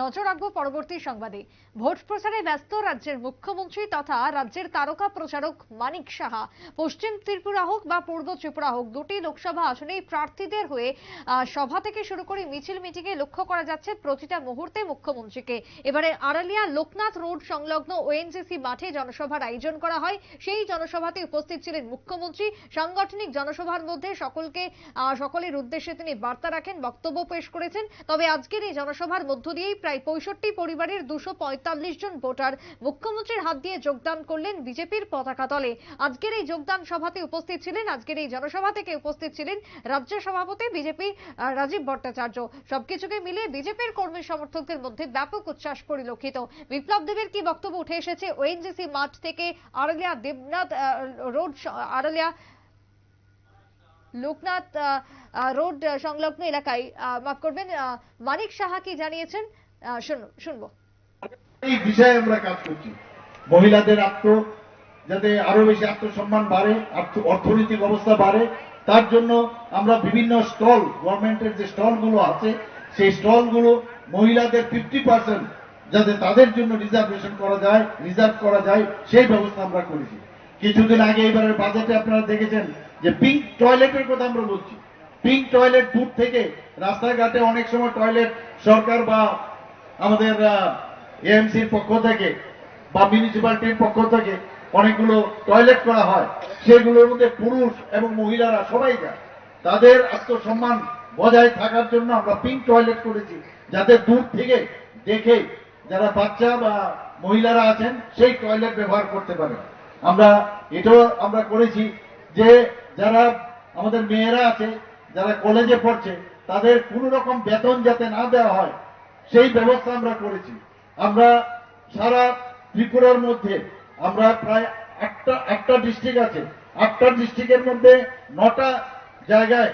নজর রাখব পরবর্তী সংবাদে। ভোট প্রচারে ব্যস্ত রাজ্যের মুখ্যমন্ত্রী তথা রাজ্যের তারকা প্রচারক মানিক সাহা। পশ্চিম ত্রিপুরা হোক বা পূর্ব ত্রিপুরা হোক, দুটি লোকসভা আসনেই প্রার্থীদের হয়ে সভা থেকে শুরু করে মিছিল মিটিংয়ে লক্ষ্য করা যাচ্ছে প্রতিটা মুহূর্তে মুখ্যমন্ত্রীকে। এবারে আড়ালিয়া লোকনাথ রোড সংলগ্ন ওএনজিসি মাঠে জনসভার আয়োজন করা হয়। সেই জনসভাতে উপস্থিত ছিলেন মুখ্যমন্ত্রী। সাংগঠনিক জনসভার মধ্যে সকলকে সকলের উদ্দেশ্যে তিনি বার্তা রাখেন, বক্তব্য পেশ করেছেন। তবে আজকের এই জনসভার মধ্য দিয়েই প্রায় পঁয়ষট্টি পরিবারের দুশো জন ভোটার মুখ্যমন্ত্রীর হাত দিয়ে যোগদান করলেন বিজেপির পতাকা তলে আজকের এই যোগদান সভাতে উপস্থিত ছিলেন, আজকের এই জনসভা থেকে উপস্থিত ছিলেন রাজ্য সভাপতি বিজেপি রাজীব ভট্টাচার্য। সবকিছুকে মিলিয়ে বিজেপির কর্মী সমর্থকদের মধ্যে ব্যাপক উচ্ছ্বাস পরিলক্ষিত। বিপ্লব দেবের কি বক্তব্য উঠে এসেছে? ওএনজিসি মাঠ থেকে আড়ালিয়া দেবনাথ রোড আড়ালিয়া লোকনাথ রোড সংলগ্ন এলাকায় মাফ করবেন মানিক সাহা কি জানিয়েছেন? শুনব এই বিষয়ে আমরা কাজ করছি। মহিলাদের আত্ম, যাতে আরও বেশি আত্মসম্মান বাড়ে অর্থনৈতিক অবস্থা বাড়ে, তার জন্য আমরা বিভিন্ন স্টল, গভর্নমেন্টের যে স্টলগুলো আছে, সেই স্টলগুলো মহিলাদের ফিফটি পার্সেন্ট যাতে তাদের জন্য রিজার্ভেশন করা যায়, রিজার্ভ করা যায়, সেই ব্যবস্থা আমরা করেছি। কিছুদিন আগে এবারের বাজেটে আপনারা দেখেছেন যে পিঙ্ক টয়লেটের কথা আমরা বলছি। পিঙ্ক টয়লেট দূর থেকে রাস্তাঘাটে অনেক সময় টয়লেট সরকার বা আমাদের এএমসির পক্ষ থেকে বা মিউনিসিপ্যালিটির পক্ষ থেকে অনেকগুলো টয়লেট করা হয়। সেগুলোর মধ্যে পুরুষ এবং মহিলারা সবাই যায়। তাদের আত্মসম্মান বজায় থাকার জন্য আমরা পিঙ্ক টয়লেট করেছি, যাতে দূর থেকে দেখে যারা বাচ্চা বা মহিলারা আছেন, সেই টয়লেট ব্যবহার করতে পারে। আমরা এটাও আমরা করেছি যে যারা আমাদের মেয়েরা আছে, যারা কলেজে পড়ছে, তাদের কোনো রকম বেতন যাতে না দেওয়া হয় সেই ব্যবস্থা আমরা করেছি। আমরা সারা ত্রিপুরার মধ্যে, আমরা প্রায় একটা একটা ডিস্ট্রিক্ট আছে। আটটা ডিস্ট্রিক্টের মধ্যে নটা জায়গায়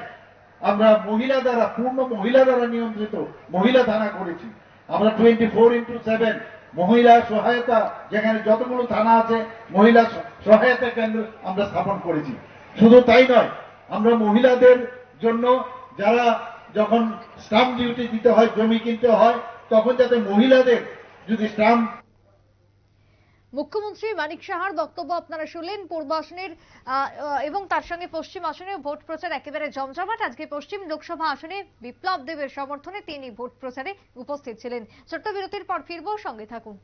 আমরা মহিলা দ্বারা, পূর্ণ মহিলা দ্বারা নিয়ন্ত্রিত মহিলা থানা করেছি। আমরা টোয়েন্টি ফোর ইন্টু সেভেন মহিলা সহায়তা, যেখানে যতগুলো থানা আছে, মহিলা সহায়তা কেন্দ্র আমরা স্থাপন করেছি। শুধু তাই নয়, আমরা মহিলাদের জন্য যারা যখন স্টাম্প ডিউটি দিতে হয়, জমি কিনতে হয়, তখন যাতে মহিলাদের যদি স্টাম্প মুখ্যমন্ত্রী মানিক সাহার বক্তব্য আপনারা শুনলেন। পূর্ব আসনের এবং তার সঙ্গে পশ্চিম আসনে ভোট প্রচার একেবারে জমজমাট। আজকে পশ্চিম লোকসভা আসনে বিপ্লব দেবের সমর্থনে তিনি ভোট প্রচারে উপস্থিত ছিলেন। ছোট্ট বিরতির পর ফিরবো, সঙ্গে থাকুন।